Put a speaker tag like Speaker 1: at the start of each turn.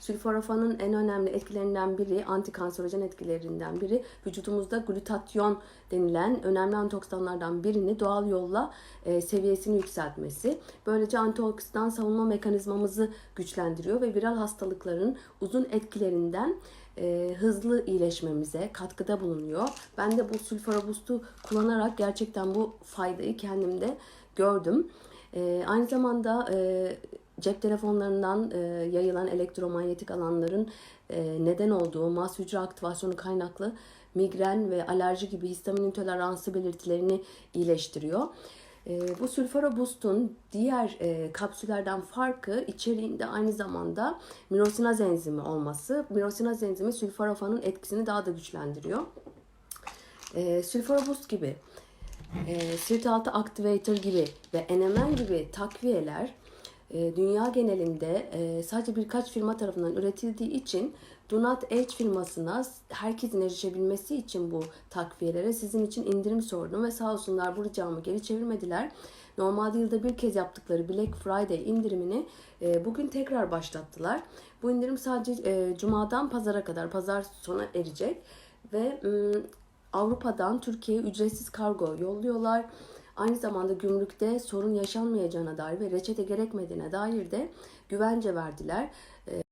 Speaker 1: Sülforafanın en önemli etkilerinden biri, antikanserojen etkilerinden biri vücudumuzda glutatyon denilen önemli antioksidanlardan birini doğal yolla e, seviyesini yükseltmesi. Böylece antioksidan savunma mekanizmamızı güçlendiriyor ve viral hastalıkların uzun etkilerinden e, hızlı iyileşmemize katkıda bulunuyor. Ben de bu sülforabustu kullanarak gerçekten bu faydayı kendimde gördüm. E, aynı zamanda e, cep telefonlarından e, yayılan elektromanyetik alanların e, neden olduğu mast hücre aktivasyonu kaynaklı migren ve alerji gibi histamin intoleransı belirtilerini iyileştiriyor. E, bu sülfora boost'un diğer e, kapsüllerden farkı içeriğinde aynı zamanda mirosinaz enzimi olması. Mirosinaz enzimi sülforafanın etkisini daha da güçlendiriyor. E, sülfora boost gibi, e, sırt altı activator gibi ve NMN gibi takviyeler e, dünya genelinde e, sadece birkaç firma tarafından üretildiği için Donut H firmasına herkesin erişebilmesi için bu takviyelere sizin için indirim sordum ve sağ olsunlar bu ricamı geri çevirmediler. Normalde yılda bir kez yaptıkları Black Friday indirimini e, bugün tekrar başlattılar. Bu indirim sadece e, Cuma'dan Pazara kadar, Pazar sona erecek ve Avrupa'dan Türkiye'ye ücretsiz kargo yolluyorlar. Aynı zamanda gümrükte sorun yaşanmayacağına dair ve reçete gerekmediğine dair de güvence verdiler.